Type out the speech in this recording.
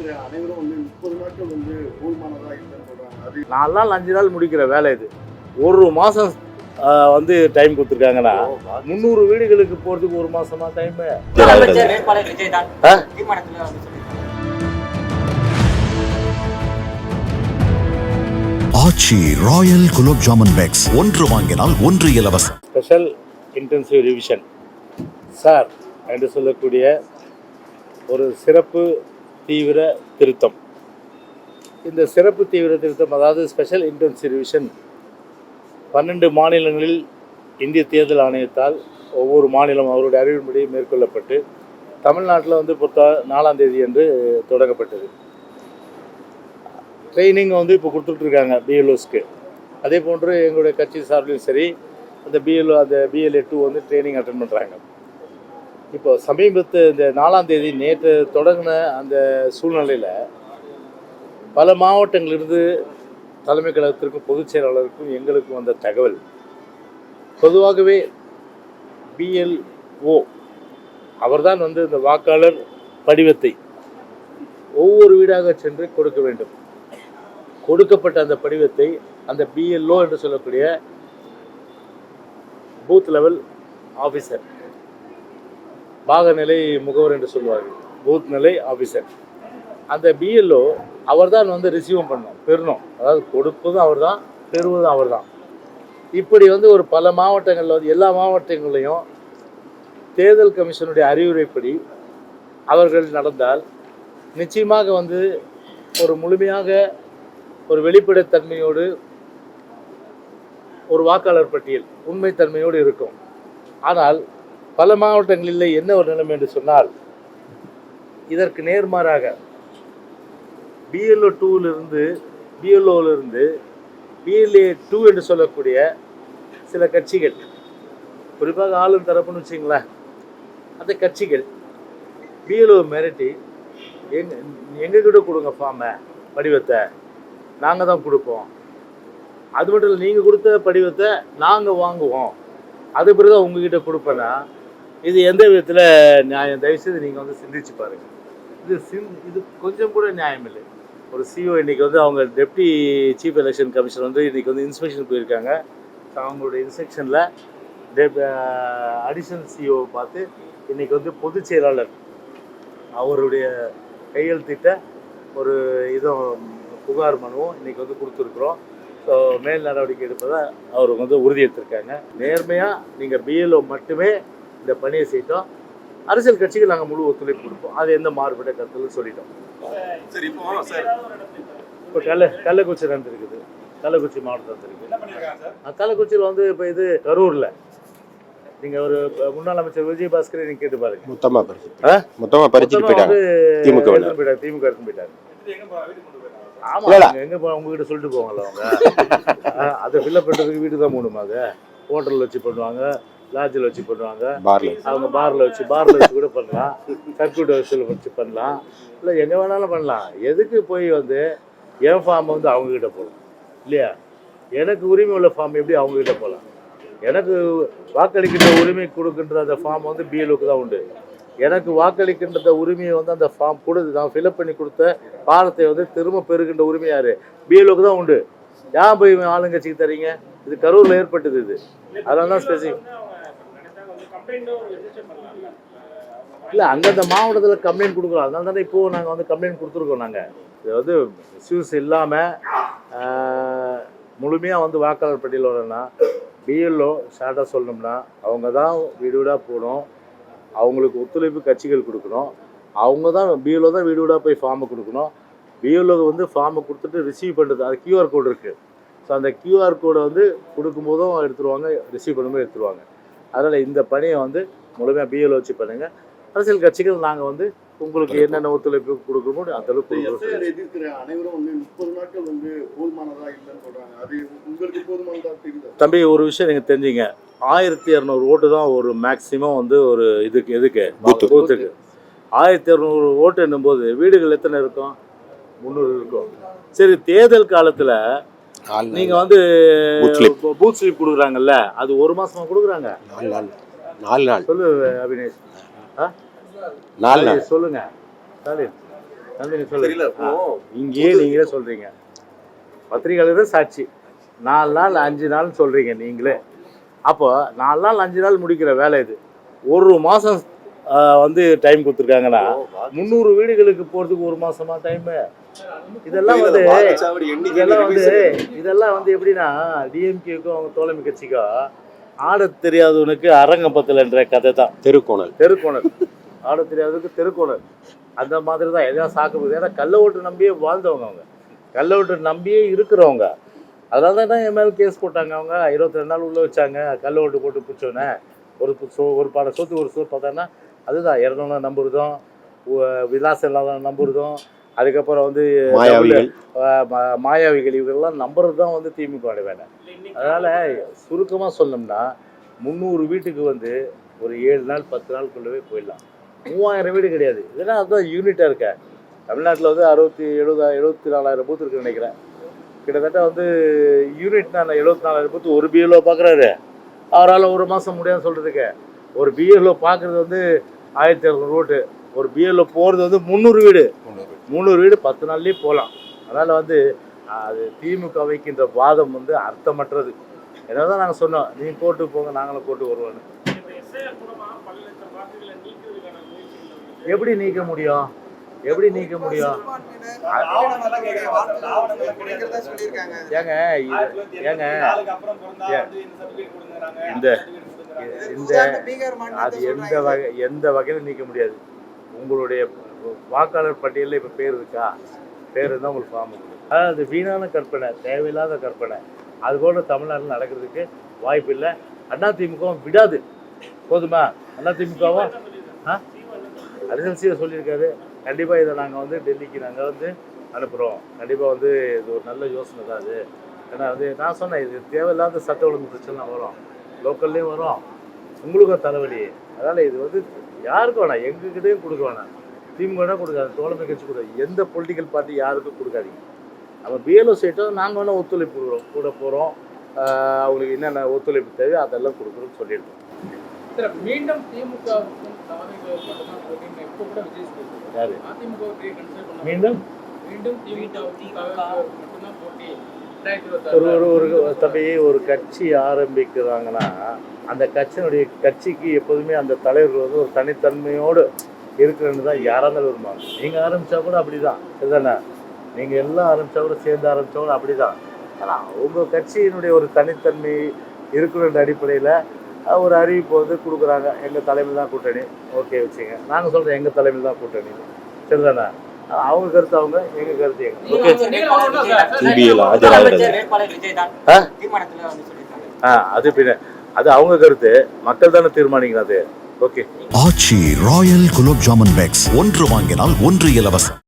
எதிர்க்கிற அனைவரும் வந்து முப்பது நாட்கள் வந்து போதுமானதா இல்லைன்னு சொல்றாங்க. அது நாலு நாள் அஞ்சு நாள் முடிக்கிற வேலை இது. ஒரு மாதம் வந்து டைம் கொடுத்துருக்காங்கன்னா முந்நூறு வீடுகளுக்கு போகிறதுக்கு ஒரு மாசமா டைம் ஆச்சி ராயல் குலோப் ஜாமுன் பேக்ஸ். ஒன்று வாங்கினால் ஒன்று இலவசம். ஸ்பெஷல் இன்டென்சிவ் ரிவிஷன் சார் என்று சொல்லக்கூடிய ஒரு சிறப்பு தீவிர திருத்தம். இந்த சிறப்பு தீவிர திருத்தம் அதாவது ஸ்பெஷல் இன்டென்சிவ் ரிவிஷன் பன்னெண்டு மாநிலங்களில் இந்திய தேர்தல் ஆணையத்தால் ஒவ்வொரு மாநிலம் அவருடைய அறிவின்படி மேற்கொள்ளப்பட்டு தமிழ்நாட்டில் வந்து பொறுத்தா நாலாம் தேதி அன்று தொடங்கப்பட்டது. ட்ரைனிங் வந்து இப்போ கொடுத்துட்ருக்காங்க பிஎல்ஓஸ்க்கு அதே போன்று எங்களுடைய கட்சி சார்பிலும் சரி அந்த பிஎல்ஓ அந்த பிஎல்ஏ டூ வந்து ட்ரைனிங் அட்டன் பண்ணுறாங்க இப்போ சமீபத்து இந்த நாலாம் தேதி நேற்று தொடங்கின அந்த சூழ்நிலையில் பல மாவட்டங்களிலிருந்து தலைமை கழகத்திற்கும் பொதுச் செயலாளருக்கும் எங்களுக்கும் வந்த தகவல் பொதுவாகவே பிஎல்ஓ அவர்தான் வந்து இந்த வாக்காளர் படிவத்தை ஒவ்வொரு வீடாக சென்று கொடுக்க வேண்டும். கொடுக்கப்பட்ட அந்த படிவத்தை அந்த பிஎல்ஓ என்று சொல்லக்கூடிய பூத் லெவல் ஆஃபீஸர் பாகநிலை முகவர் என்று சொல்லுவார்கள் பூத் நிலை ஆஃபீஸர் அந்த பிஎல்ஓ அவர்தான் வந்து ரிசீவும் பண்ணணும் பெறணும். அதாவது கொடுப்பதும் அவர் தான் பெறுவதும் அவர்தான். இப்படி வந்து ஒரு பல மாவட்டங்களில் வந்து எல்லா மாவட்டங்களையும் தேர்தல் கமிஷனுடைய அறிவுரைப்படி அவர்கள் நடந்தால் நிச்சயமாக வந்து ஒரு முழுமையாக ஒரு வெளிப்படைத்தன்மையோடு ஒரு வாக்காளர் பட்டியல் உண்மைத்தன்மையோடு இருக்கும். ஆனால் பல மாவட்டங்களில் என்ன ஒரு நிலைமை என்று சொன்னால் இதற்கு நேர்மாறாக பிஎல்ஓ டூவிலிருந்து பிஎல்ஓவிலிருந்து பிஎல்ஏ டூ என்று சொல்லக்கூடிய சில கட்சிகள் குறிப்பாக ஆளும் தரப்புன்னு வச்சிங்களேன் அந்த கட்சிகள் பிஎல்ஓ மிரட்டி எங்க எங்ககிட்ட கொடுங்க ஃபார்மை படிவத்தை நாங்கள் தான் கொடுப்போம். அது மட்டும் இல்லை நீங்கள் கொடுத்த படிவத்தை நாங்கள் வாங்குவோம். அது பிறகு தான் உங்ககிட்ட கொடுப்பேன்னா இது எந்த விதத்தில் நியாயம்? தயவுசெய்து நீங்கள் வந்து சிந்திச்சு பாருங்கள் இது சிந் இது கொஞ்சம் கூட நியாயம் இல்லை. ஒரு சிஓ இன்னைக்கு வந்து அவங்க டெப்டி சீஃப் எலெக்ஷன் கமிஷனர் வந்து இன்னைக்கு வந்து இன்ஸ்பெக்ஷன் போயிருக்காங்க. அவங்களுடைய இன்ஸ்பெக்ஷனில் டெப் அடிஷனல் சிஓ பார்த்து இன்னைக்கு வந்து பொதுச் செயலாளர் அவருடைய கையெழுத்திட்ட ஒரு இதுவும் புகார் மனுவும் இன்னைக்கு வந்து கொடுத்துருக்குறோம். ஸோ மேல் நடவடிக்கை எடுப்பதை அவர் வந்து உறுதியெடுத்திருக்காங்க. நேர்மையாக நீங்கள் பிஎல்ஓ மட்டுமே இந்த பணியை செய்தோம். அரசியல் கட்சிகள் நாங்கள் முழு ஒத்துழைப்பு கொடுப்போம். அது எந்த மாறுபட்ட கருத்துன்னு சொல்லிட்டோம். சரி இப்போ சார். இப்போ கள்ள கள்ளக்குறிச்சி நடந்திருக்குது. கள்ளக்குறிச்சி மாவட்டம் நடந்திருக்கு. கள்ளக்குறிச்சியில் வந்து இப்போ இது கரூரில். நீங்கள் ஒரு முன்னாள் அமைச்சர் விஜயபாஸ்கரை நீங்கள் கேட்டு பாருங்க. மொத்தமா பறிச்சு ஆ? மொத்தமா பறிச்சுட்டு போயிட்டாங்க. திமுக போயிட்டாங்க. திமுக எடுத்து போயிட்டாங்க. ஆமா இல்ல. அவங்க எங்க போ உங்ககிட்ட சொல்லிட்டு போவாங்கல்ல அவங்க? அதை ஃபில்அப் பண்ணுறதுக்கு வீடு தான் போகணுமா அது ஹோட்டலில் வச்சு பண்ணுவாங்க. லாட்ஜில் வச்சு பண்ணுவாங்க. அவங்க பார்ல வச்சு பார்ல வச்சு கூட பண்ணலாம். சர்க்கியூட் ஹவுஸில் வச்சு பண்ணலாம். இல்லை எங்கே வேணாலும் பண்ணலாம். எதுக்கு போய் வந்து என் ஃபார்ம் வந்து அவங்கக்கிட்ட போகலாம் இல்லையா? எனக்கு உரிமை உள்ள ஃபார்ம் எப்படி அவங்கக்கிட்ட போகலாம் எனக்கு வாக்களிக்கின்ற உரிமை கொடுக்கின்ற அந்த ஃபார்ம் வந்து பிஎல்ஓக்கு தான் உண்டு. எனக்கு வாக்களிக்கின்ற உரிமையை வந்து அந்த ஃபார்ம் கொடுத்து நான் ஃபில்அப் பண்ணி கொடுத்த பாரத்தை வந்து திரும்ப பெறுகின்ற உரிமை யார்? பிஎல்ஓக்கு தான் உண்டு. ஏன் போய் ஆளுங்கட்சிக்கு தரீங்க இது கரூரில் ஏற்பட்டது இது. அதனால தான் ஸ்பெசிஃபிக் இல்லை அந்தந்த மாவட்டத்தில் கம்ப்ளைண்ட் கொடுக்குறோம் அதனால தானே இப்போது நாங்கள் வந்து கம்ப்ளைண்ட் கொடுத்துருக்கோம் நாங்கள் இது வந்து இஷ்யூஸ் இல்லாமல் முழுமையாக வந்து வாக்காளர் பட்டியல் வரணும்னா பிஎல்ஓ ஷார்ட்டாக சொல்லணும்னா அவங்க தான் வீடு வீடாக போகணும் அவங்களுக்கு ஒத்துழைப்பு கட்சிகள் கொடுக்கணும். அவங்க தான் பிஎல்ஓ தான் வீடு வீடாக போய் ஃபார்மை கொடுக்கணும். பிஎல்ஓ வந்து ஃபார்மை கொடுத்துட்டு ரிசீவ் பண்ணுறது அது கியூஆர் கோடு இருக்குது ஸோ அந்த கியூஆர் கோடை வந்து கொடுக்கும்போதும் எடுத்துருவாங்க ரிசீவ் பண்ணும்போது எடுத்துருவாங்க. அதனால் இந்த பணியை வந்து முழுமையாக பிஎல் வச்சு பண்ணுங்கள் அரசியல் கட்சிகள் நாங்கள் வந்து உங்களுக்கு என்னென்ன ஒத்துழைப்பு கொடுக்கணுமோ அந்த அளவுக்கு அனைவரும் வந்து முப்பது நாட்கள் வந்து போதுமானதா இல்லைன்னு சொல்றாங்க. அது உங்களுக்கு போதுமானதா தெரியல தம்பி ஒரு விஷயம் நீங்கள் தெரிஞ்சுங்க. ஆயிரத்தி இரநூறு ஓட்டு தான் ஒரு மேக்ஸிமம் வந்து ஒரு இதுக்கு எதுக்கு? பூத்து. பூத்துக்கு ஆயிரத்தி இரநூறு ஓட்டு என்னும்போது வீடுகள் எத்தனை இருக்கும்? முந்நூறு இருக்கும். சரி தேர்தல் காலத்தில் நாலு நீங்கள் வந்து. பூத் ஸ்லிப் கொடுக்குறாங்கல்ல? அது ஒரு மாசமா கொடுக்குறாங்க? நாலு நாள். நாலு நாள். சொல்லு அபினேஷ். நாலு நாள். சொல்லுங்க. ஸ்டாலின் நந்தினி சொல்லுங்க இங்கேயே நீங்களே சொல்றீங்க. பத்திரிகையாளர் சாட்சி. நாலு நாள் அஞ்சு நாள் சொல்றீங்க நீங்களே. அப்போ நாலு நாள் அஞ்சு நாள் முடிக்கிற வேலை இது. ஒரு மாசம் வந்து டைம் கொடுத்துருக்காங்கன்னா முந்நூறு வீடுகளுக்கு போறதுக்கு ஒரு மாசமா டைம் இதெல்லாம் வந்து இதெல்லாம் வந்து இதெல்லாம் வந்து எப்படின்னா டிஎம்கேக்கும் அவங்க தோழமை கட்சிக்கும் ஆடத் தெரியாதவனுக்கு அரங்கம்பத்தில் கதை தான். தெருக்கோணல். தெருக்கோணல். ஆட தெரியாததுக்கு தெருக்கோணல். அந்த மாதிரி தான் எதாவது சாக்கு ஏன்னா கள்ள ஓட்டு நம்பியே வாழ்ந்தவங்க அவங்க. கள்ள ஓட்டு நம்பியே இருக்கிறவங்க. அதனால தான் என் மேலே கேஸ் போட்டாங்க அவங்க. இருபத்தி ரெண்டு நாள் உள்ளே வச்சாங்க. கள்ள ஓட்டு போட்டு பிடிச்சோன்னே ஒரு சோ ஒரு பாட சொத்து ஒரு சோறு பார்த்தாங்கன்னா அதுதான் இறந்தவங்க நம்புறதும் விலாசம் இல்லாத நம்புறதும் அதுக்கப்புறம் வந்து மாயாவிகள். அஹ், ம- மாயாவிகள் இவங்கெல்லாம் நம்புறது தான் வந்து திமுக வேலை. அதனால் சுருக்கமாக சொல்லணும்னா முந்நூறு வீட்டுக்கு வந்து ஒரு ஏழு நாள் பத்து நாளுக்குள்ளவே போயிடலாம். மூவாயிரம் வீடு கிடையாது. இதெல்லாம் அதுதான் யூனிட்டாக இருக்க. தமிழ்நாட்டில் வந்து அறுபத்தி எழுபதா எழுபத்தி நாலாயிரம் பூத்து இருக்குன்னு நினைக்கிறேன். கிட்டத்தட்ட வந்து யூனிட் நான் எழுபத்தி நாலாயிரம் பூத்து ஒரு பிஎல்ஓ பார்க்குறாரு அவரால் ஒரு மாதம் முடியாதுன்னு சொல்கிறதுக்கு ஒரு பிஎல்ஓ பார்க்குறது வந்து ஆயிரத்தி இரநூறு ரோட்டு ஒரு பிஎல்ஓ போகிறது வந்து முந்நூறு வீடு. முந்நூறு வீடு. பத்து நாள்லேயே போகலாம் அதனால் வந்து அது திமுக வைக்கின்ற வாதம் வந்து அர்த்தமற்றது. என்னதான் நாங்கள் சொன்னோம் நீங்கள் கோர்ட்டுக்கு போங்க நாங்களும் கோர்ட்டுக்கு வருவோன்னு எப்படி நீக்க முடியும்? எப்படி நீக்க முடியும்? ஏங்க ஏங்க இந்த இந்த அது எந்த வகை எந்த வகையிலும் நீக்க முடியாது. உங்களுடைய வாக்காளர் பட்டியலில் இப்போ பேர் இருக்கா? பேர் இருந்தால் உங்களுக்கு ஃபார்ம் இருக்குது அதாவது வீணான கற்பனை தேவையில்லாத கற்பனை. அது போல தமிழ்நாட்டில் நடக்கிறதுக்கு வாய்ப்பு இல்லை. அதிமுகவும் விடாது. போதுமா? அதிமுகவும் ஆ? அரசியல் சீர் சொல்லியிருக்காரு. கண்டிப்பாக இதை நாங்கள் வந்து டெல்லிக்கு நாங்கள் வந்து அனுப்புகிறோம் கண்டிப்பாக வந்து இது ஒரு நல்ல யோசனை தான் அது. ஏன்னா வந்து நான் சொன்னேன் இது தேவையில்லாத சட்ட ஒழுங்கு பிரச்சனை வரும். லோக்கல்லையும் வரும். உங்களுக்கும் தலைவலி. அதனால் இது வந்து யாருக்கும் வேணாம். எங்ககிட்டயும் கொடுக்க வேணாம். திமுக கொடுக்காது. தோழமை கட்சி கொடுக்காது எந்த பொலிட்டிக்கல் பார்ட்டி யாருக்கும் கொடுக்காதீங்க. நம்ம பிஎல்ஓ சைட்டோ நாங்கள் வேணால் ஒத்துழைப்பு கூட போகிறோம் அவங்களுக்கு என்னென்ன ஒத்துழைப்பு தேவை அதெல்லாம் கொடுக்குறோம்னு சொல்லியிருக்கோம். மீண்டும் பண்ணாம மீண்டும்? மீண்டும் மட்டும்தான் போட்டி. ரெண்டாயிரத்தி ஒரு ஒரு ஒரு தம்பி ஒரு கட்சி ஆரம்பிக்கிறாங்கன்னா அந்த கட்சியினுடைய கட்சிக்கு எப்போதுமே அந்த தலைவர்கள் வந்து ஒரு தனித்தன்மையோடு இருக்கிறன்னு தான் யாராக இருந்தாலும் விரும்புவாங்க நீங்கள் ஆரம்பித்தா கூட அப்படி தான் இதுதானே நீங்கள் எல்லாம் ஆரம்பித்தா கூட சேர்ந்து ஆரம்பித்தா கூட அப்படி தான் ஆனால் உங்கள் கட்சியினுடைய ஒரு தனித்தன்மை இருக்கிற அடிப்படையில் ஒரு அறிவிப்பு வந்து கொடுக்குறாங்க. எங்கள் தலைமையில் தான் கூட்டணி. ஓகே வச்சுங்க நாங்கள் சொல்கிறோம் எங்கள் தலைமையில் தான் கூட்டணி. சரிதானே? அவங்க கருத்து அவங்க எங்கள் கருத்து எங்க? அது பின்ன அது அவங்க கருத்து. மக்கள் தானே தீர்மானிக்கணும் அது. Okay Aachi royal gulab jamun packs. ஒன்று வாங்கினால் ஒன்று இலவசம்.